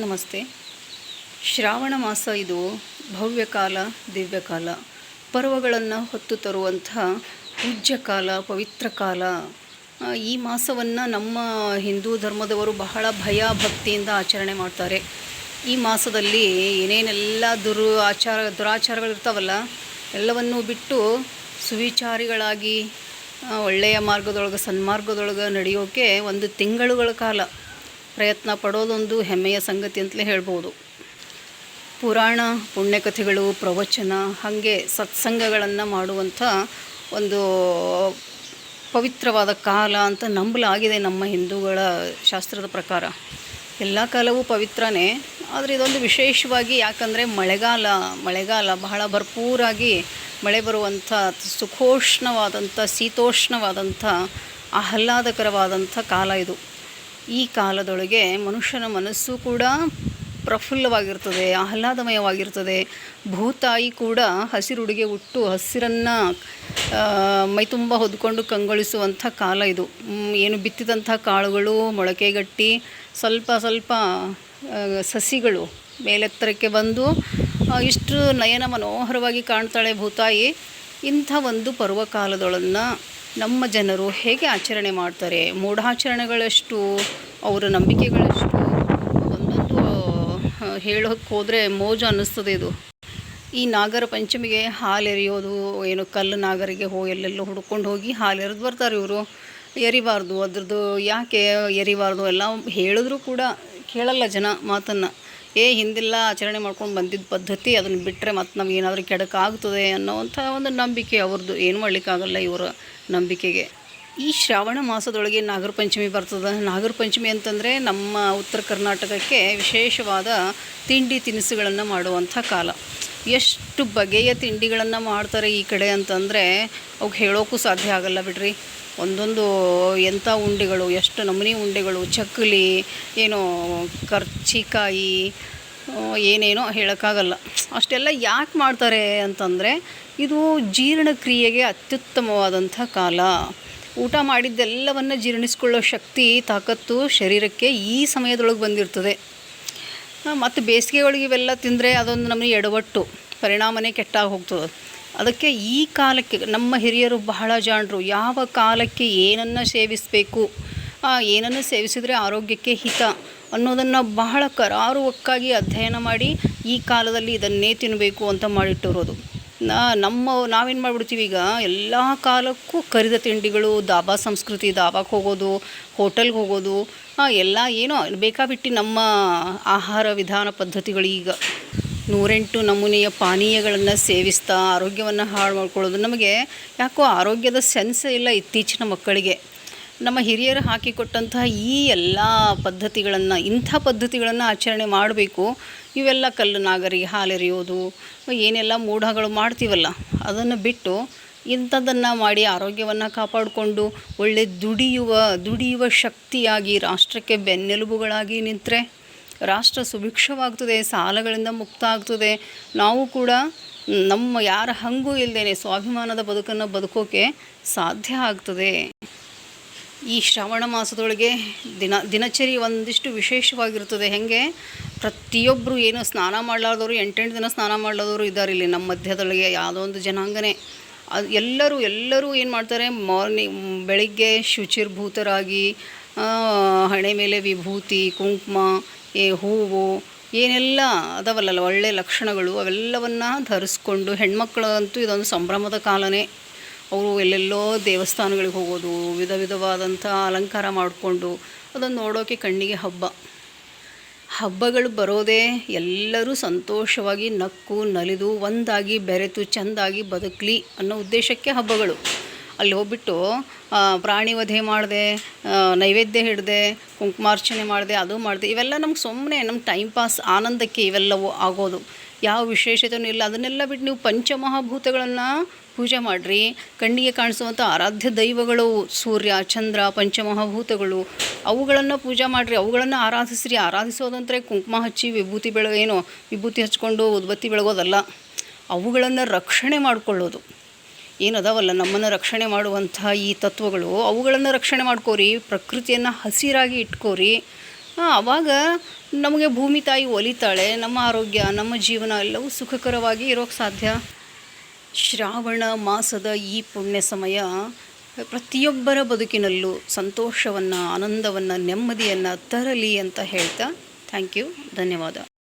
ನಮಸ್ತೆ. ಶ್ರಾವಣ ಮಾಸ ಇದು ಭವ್ಯಕಾಲ, ದಿವ್ಯಕಾಲ, ಪರ್ವಗಳನ್ನು ಹೊತ್ತು ತರುವಂಥ ಪೂಜ್ಯ ಕಾಲ ಪವಿತ್ರ ಕಾಲ. ಈ ಮಾಸವನ್ನು ನಮ್ಮ ಹಿಂದೂ ಧರ್ಮದವರು ಬಹಳ ಭಯ ಭಕ್ತಿಯಿಂದ ಆಚರಣೆ ಮಾಡ್ತಾರೆ. ಈ ಮಾಸದಲ್ಲಿ ಏನೇನೆಲ್ಲ ದುರು ಆಚಾರ, ದುರಾಚಾರಗಳಿರ್ತಾವಲ್ಲ, ಎಲ್ಲವನ್ನೂ ಬಿಟ್ಟು ಸುವಿಚಾರಿಗಳಾಗಿ ಒಳ್ಳೆಯ ಮಾರ್ಗದೊಳಗೆ, ಸನ್ಮಾರ್ಗದೊಳಗೆ ನಡೆಯೋಕೆ ಒಂದು ತಿಂಗಳುಗಳ ಕಾಲ. ಪ್ರಯತ್ನ ಪಡೋದೊಂದು ಹೆಮ್ಮೆಯ ಸಂಗತಿ ಅಂತಲೇ ಹೇಳ್ಬೋದು. ಪುರಾಣ, ಪುಣ್ಯಕಥೆಗಳು, ಪ್ರವಚನ, ಹಾಗೆ ಸತ್ಸಂಗಗಳನ್ನು ಮಾಡುವಂಥ ಒಂದು ಪವಿತ್ರವಾದ ಕಾಲ ಅಂತ ನಂಬಲಾಗಿದೆ ನಮ್ಮ ಹಿಂದೂಗಳ ಶಾಸ್ತ್ರದ ಪ್ರಕಾರ. ಎಲ್ಲ ಕಾಲವೂ ಪವಿತ್ರನೇ, ಆದರೆ ಇದೊಂದು ವಿಶೇಷವಾಗಿ ಯಾಕಂದರೆ ಮಳೆಗಾಲ ಮಳೆಗಾಲ ಬಹಳ ಭರ್ಪೂರಾಗಿ ಮಳೆ ಬರುವಂಥ, ಸುಖೋಷ್ಣವಾದಂಥ, ಶೀತೋಷ್ಣವಾದಂಥ, ಆಹ್ಲಾದಕರವಾದಂಥ ಕಾಲ ಇದು. ಈ ಕಾಲದೊಳಗೆ ಮನುಷ್ಯನ ಮನಸ್ಸು ಕೂಡ ಪ್ರಫುಲ್ಲವಾಗಿರ್ತದೆ, ಆಹ್ಲಾದಮಯವಾಗಿರ್ತದೆ. ಭೂತಾಯಿ ಕೂಡ ಹಸಿರುಡುಗೆ ಉಟ್ಟು ಹಸಿರನ್ನು ಮೈತುಂಬ ಹೊದ್ಕೊಂಡು ಕಂಗೊಳಿಸುವಂಥ ಕಾಲ ಇದು. ಏನು ಬಿತ್ತಿದಂಥ ಕಾಳುಗಳು, ಮೊಳಕೆಗಟ್ಟಿ, ಸ್ವಲ್ಪ ಸ್ವಲ್ಪ ಸಸಿಗಳು ಮೇಲೆತ್ತರಕ್ಕೆ ಬಂದು ಇಷ್ಟು ನಯನ ಮನೋಹರವಾಗಿ ಕಾಣ್ತಾಳೆ ಭೂತಾಯಿ. ಇಂಥ ಒಂದು ಪರ್ವಕಾಲದೊಳನ್ನು ನಮ್ಮ ಜನರು ಹೇಗೆ ಆಚರಣೆ ಮಾಡ್ತಾರೆ? ಮೂಢಾಚರಣೆಗಳಷ್ಟು, ಅವರ ನಂಬಿಕೆಗಳಷ್ಟು, ಒಂದೊಂದು ಹೇಳೋಕ್ಕೆ ಹೋದರೆ ಮೋಜು ಅನ್ನಿಸ್ತದೆ ಇದು. ಈ ನಾಗರ ಪಂಚಮಿಗೆ ಹಾಲು ಎರೆಯೋದು, ಏನು ಕಲ್ಲು ನಾಗರಿಗೆ ಹೋ, ಎಲ್ಲೆಲ್ಲೋ ಹುಡ್ಕೊಂಡು ಹೋಗಿ ಹಾಲು ಬರ್ತಾರೆ ಇವರು. ಎರಿಬಾರ್ದು, ಅದ್ರದ್ದು ಯಾಕೆ ಎರಿಬಾರ್ದು ಎಲ್ಲ ಹೇಳಿದ್ರು ಕೂಡ ಕೇಳಲ್ಲ ಜನ ಮಾತನ್ನು. ಏ, ಹಿಂದಿಲ್ಲ ಆಚರಣೆ ಮಾಡ್ಕೊಂಡು ಬಂದಿದ್ದ ಪದ್ಧತಿ ಅದನ್ನು ಬಿಟ್ಟರೆ ಮತ್ತು ನಮ್ಗೆ ಏನಾದರೂ ಕೆಡಕಾಗ್ತದೆ ಅನ್ನೋವಂಥ ಒಂದು ನಂಬಿಕೆ ಅವ್ರದ್ದು ಏನು ಮಾಡಲಿಕ್ಕಾಗಲ್ಲ ಇವರ ನಂಬಿಕೆಗೆ. ಈ ಶ್ರಾವಣ ಮಾಸದೊಳಗೆ ನಾಗರ ಪಂಚಮಿ ಬರ್ತದೆ. ನಾಗರ ಪಂಚಮಿ ಅಂತಂದರೆ ನಮ್ಮ ಉತ್ತರ ಕರ್ನಾಟಕಕ್ಕೆ ವಿಶೇಷವಾದ ತಿಂಡಿ ತಿನಿಸುಗಳನ್ನು ಮಾಡುವಂಥ ಕಾಲ. ಎಷ್ಟು ಬಗೆಯ ತಿಂಡಿಗಳನ್ನು ಮಾಡ್ತಾರೆ ಈ ಕಡೆ ಅಂತಂದರೆ ಅವ್ಕೆ ಹೇಳೋಕ್ಕೂ ಸಾಧ್ಯ ಆಗಲ್ಲ ಬಿಡ್ರಿ. ಒಂದೊಂದು ಎಂಥ ಉಂಡೆಗಳು, ಎಷ್ಟು ನಮೂನಿ ಉಂಡೆಗಳು ಚಕ್ಕಲಿ ಏನೋ ಕರ್ಚಿಕಾಯಿ ಏನೇನೋ ಹೇಳೋಕ್ಕಾಗಲ್ಲ. ಅಷ್ಟೆಲ್ಲ ಯಾಕೆ ಮಾಡ್ತಾರೆ ಅಂತಂದರೆ ಇದು ಜೀರ್ಣಕ್ರಿಯೆಗೆ ಅತ್ಯುತ್ತಮವಾದಂಥ ಕಾಲ. ಊಟ ಮಾಡಿದ್ದೆಲ್ಲವನ್ನು ಜೀರ್ಣಿಸ್ಕೊಳ್ಳೋ ಶಕ್ತಿ, ತಾಕತ್ತು ಶರೀರಕ್ಕೆ ಈ ಸಮಯದೊಳಗೆ ಬಂದಿರ್ತದೆ. ಮತ್ತು ಬೇಸಿಗೆ ಒಳಗೆ ಇವೆಲ್ಲ ತಿಂದರೆ ಅದೊಂದು ನಮಗೆ ಎಡವಟ್ಟು, ಪರಿಣಾಮನೇ ಕೆಟ್ಟಾಗಿ ಹೋಗ್ತದೆ. ಅದಕ್ಕೆ ಈ ಕಾಲಕ್ಕೆ ನಮ್ಮ ಹಿರಿಯರು ಬಹಳ ಜಾಣರು. ಯಾವ ಕಾಲಕ್ಕೆ ಏನನ್ನು ಸೇವಿಸಬೇಕು ಏನನ್ನು ಸೇವಿಸಿದರೆ ಆರೋಗ್ಯಕ್ಕೆ ಹಿತ ಅನ್ನೋದನ್ನು ಬಹಳ ಕರಾರುವಕ್ಕಾಗಿ ಅಧ್ಯಯನ ಮಾಡಿ ಈ ಕಾಲದಲ್ಲಿ ಇದನ್ನೇ ತಿನ್ನಬೇಕು ಅಂತ ಮಾಡಿಟ್ಟಿರೋದು. ನಾ ನಮ್ಮ ನಾವೇನು ಮಾಡ್ಬಿಡ್ತೀವಿ ಈಗ ಎಲ್ಲ ಕಾಲಕ್ಕೂ ಕರಿದ ತಿಂಡಿಗಳು, ದಾಬಾ ಸಂಸ್ಕೃತಿ ದಾಬಾಕ್ಕೆ ಹೋಗೋದು, ಹೋಟೆಲ್ಗೆ ಹೋಗೋದು ಎಲ್ಲ ಏನೋ ಬೇಕಾಬಿಟ್ಟು ನಮ್ಮ ಆಹಾರ ವಿಧಾನ ಪದ್ಧತಿಗಳು ಈಗ. ನೂರೆಂಟು ನಮೂನೆಯ ಪಾನೀಯಗಳನ್ನು ಸೇವಿಸ್ತಾ, ಆರೋಗ್ಯವನ್ನು ಹಾಳು ಮಾಡ್ಕೊಳ್ಳೋದು ನಮಗೆ ಯಾಕೋ ಆರೋಗ್ಯದ ಸೆನ್ಸ್ ಇಲ್ಲ ಇತ್ತೀಚಿನ ಮಕ್ಕಳಿಗೆ. ನಮ್ಮ ಹಿರಿಯರು ಹಾಕಿಕೊಟ್ಟಂತಹ ಈ ಎಲ್ಲ ಪದ್ಧತಿಗಳನ್ನು, ಇಂಥ ಪದ್ಧತಿಗಳನ್ನು ಆಚರಣೆ ಮಾಡಬೇಕು. ಇವೆಲ್ಲ ಕಲ್ಲು, ನಾಗರಿ ಹಾಲೆರೆಯೋದು ಏನೆಲ್ಲ ಮೂಢಗಳು ಮಾಡ್ತೀವಲ್ಲ, ಅದನ್ನು ಬಿಟ್ಟು ಇಂಥದ್ದನ್ನು ಮಾಡಿ ಆರೋಗ್ಯವನ್ನು ಕಾಪಾಡಿಕೊಂಡು ಒಳ್ಳೆ ದುಡಿಯುವ ದುಡಿಯುವ ಶಕ್ತಿಯಾಗಿ, ರಾಷ್ಟ್ರಕ್ಕೆ ಬೆನ್ನೆಲುಬುಗಳಾಗಿ ನಿಂತರೆ ರಾಷ್ಟ್ರ ಸುಭಿಕ್ಷವಾಗ್ತದೆ, ಸಾಲಗಳಿಂದ ಮುಕ್ತ ಆಗ್ತದೆ ನಾವು ಕೂಡ ನಮ್ಮ ಯಾರ ಹಂಗೂ ಇಲ್ಲದೇನೆ ಸ್ವಾಭಿಮಾನದ ಬದುಕನ್ನು ಬದುಕೋಕೆ ಸಾಧ್ಯ ಆಗ್ತದೆ. ಈ ಶ್ರಾವಣ ಮಾಸದೊಳಗೆ ದಿನ, ದಿನಚರಿ ಒಂದಿಷ್ಟು ವಿಶೇಷವಾಗಿರುತ್ತದೆ. ಹೆಂಗೆ? ಪ್ರತಿಯೊಬ್ಬರು ಏನು ಸ್ನಾನ ಮಾಡಲಾರ್ದವರು, ಎಂಟೆಂಟು ದಿನ ಸ್ನಾನ ಮಾಡಲಾರ್ದವರು ಇದ್ದಾರೆ ಇಲ್ಲಿ ನಮ್ಮ ಮಧ್ಯದೊಳಗೆ. ಯಾವುದೋ ಒಂದು ಜನಾಂಗನೇ. ಅದು ಎಲ್ಲರೂ ಎಲ್ಲರೂ ಏನು ಮಾಡ್ತಾರೆ? ಮಾರ್ನಿಂಗ್ ಬೆಳಿಗ್ಗೆ ಶುಚಿರ್ಭೂತರಾಗಿ ಹಣೆ ಮೇಲೆ ವಿಭೂತಿ, ಕುಂಕುಮ, ಏ, ಹೂವು, ಏನೆಲ್ಲ ಅದವಲ್ಲ ಒಳ್ಳೆಯ ಲಕ್ಷಣಗಳು ಅವೆಲ್ಲವನ್ನು ಧರಿಸ್ಕೊಂಡು ಹೆಣ್ಮಕ್ಳಂತೂ ಇದೊಂದು ಸಂಭ್ರಮದ ಕಾಲನೇ. ಅವರು ಎಲ್ಲೆಲ್ಲೋ ದೇವಸ್ಥಾನಗಳಿಗೆ ಹೋಗೋದು, ವಿಧ ವಿಧವಾದಂಥ ಅಲಂಕಾರ ಮಾಡಿಕೊಂಡು ಅದನ್ನು ನೋಡೋಕೆ ಕಣ್ಣಿಗೆ ಹಬ್ಬ. ಹಬ್ಬಗಳು ಬರೋದೇ ಎಲ್ಲರೂ ಸಂತೋಷವಾಗಿ ನಕ್ಕು, ನಲಿದು, ಒಂದಾಗಿ ಬೆರೆತು, ಚೆಂದಾಗಿ ಬದುಕಲಿ ಅನ್ನೋ ಉದ್ದೇಶಕ್ಕೆ ಹಬ್ಬಗಳು. ಅಲ್ಲಿ ಹೋಗ್ಬಿಟ್ಟು ಪ್ರಾಣಿ ವಧೆ ಮಾಡಿದೆ ನೈವೇದ್ಯ ಹಿಡಿದೆ, ಕುಂಕುಮಾರ್ಚನೆ ಮಾಡಿದೆ, ಅದು ಮಾಡಿದೆ, ಇವೆಲ್ಲ ನಮ್ಗೆ ಸುಮ್ಮನೆ ನಮ್ಮ ಟೈಮ್ ಪಾಸ್ ಆನಂದಕ್ಕೆ ಇವೆಲ್ಲವೂ ಆಗೋದು. ಯಾವ ವಿಶೇಷತೆಯೂ ಇಲ್ಲ. ಅದನ್ನೆಲ್ಲ ಬಿಟ್ಟು ನೀವು ಪಂಚಮಹಾಭೂತಗಳನ್ನು ಪೂಜೆ ಮಾಡಿರಿ. ಕಣ್ಣಿಗೆ ಕಾಣಿಸುವಂಥ ಆರಾಧ್ಯ ದೈವಗಳು, ಸೂರ್ಯ, ಚಂದ್ರ, ಪಂಚಮಹಾಭೂತಗಳು, ಅವುಗಳನ್ನು ಪೂಜೆ ಮಾಡಿರಿ. ಅವುಗಳನ್ನು ಆರಾಧಿಸ್ರಿ. ಆರಾಧಿಸೋದಂದ್ರೆ ಕುಂಕುಮ ಹಚ್ಚಿ, ವಿಭೂತಿ ಬೆಳಗ ಏನು, ವಿಭೂತಿ ಹಚ್ಕೊಂಡು ಉದ್ಬತ್ತಿ ಬೆಳಗೋದಲ್ಲ. ಅವುಗಳನ್ನು ರಕ್ಷಣೆ ಮಾಡಿಕೊಳ್ಳೋದು. ಏನದಾವಲ್ಲ ನಮ್ಮನ್ನು ರಕ್ಷಣೆ ಮಾಡುವಂಥ ಈ ತತ್ವಗಳು. ಅವುಗಳನ್ನು ರಕ್ಷಣೆ ಮಾಡ್ಕೋರಿ, ಪ್ರಕೃತಿಯನ್ನು ಹಸಿರಾಗಿ ಇಟ್ಕೋರಿ. ಆ, ಆವಾಗ ನಮಗೆ ಭೂಮಿ ತಾಯಿ ಒಲಿತಾಳೆ ನಮ್ಮ ಆರೋಗ್ಯ ನಮ್ಮ ಜೀವನ ಎಲ್ಲವೂ ಸುಖಕರವಾಗಿ ಇರೋಕ್ಕೆ ಸಾಧ್ಯ. ಶ್ರಾವಣ ಮಾಸದ ಈ ಪುಣ್ಯ ಸಮಯ ಪ್ರತಿಯೊಬ್ಬರ ಬದುಕಿನಲ್ಲೂ ಸಂತೋಷವನ್ನು ಆನಂದವನ್ನು ನೆಮ್ಮದಿಯನ್ನು ತರಲಿ ಅಂತ ಹೇಳ್ತಾ ಥ್ಯಾಂಕ್ ಯು ಧನ್ಯವಾದ.